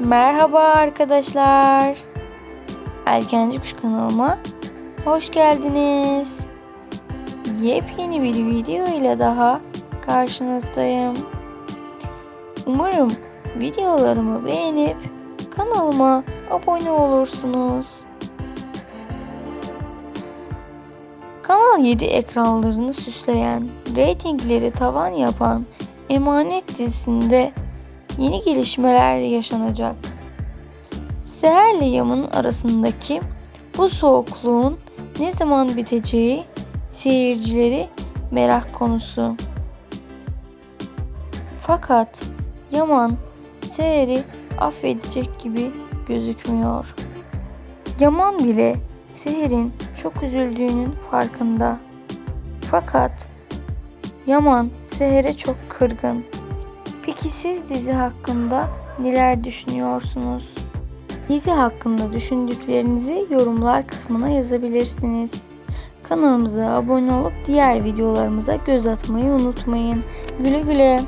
Merhaba arkadaşlar. Erkenci Kuş kanalıma hoş geldiniz. Yepyeni bir video ile daha karşınızdayım. Umarım videolarımı beğenip kanalıma abone olursunuz. Kanal 7 ekranlarını süsleyen, reytingleri tavan yapan Emanet dizisinde yeni gelişmeler yaşanacak. Seher ile Yaman'ın arasındaki bu soğukluğun ne zaman biteceği seyircileri merak konusu. Fakat Yaman Seher'i affedecek gibi gözükmüyor. Yaman bile Seher'in çok üzüldüğünün farkında. Fakat Yaman Seher'e çok kırgın. Peki siz dizi hakkında neler düşünüyorsunuz? Dizi hakkında düşündüklerinizi yorumlar kısmına yazabilirsiniz. Kanalımıza abone olup diğer videolarımıza göz atmayı unutmayın. Güle güle.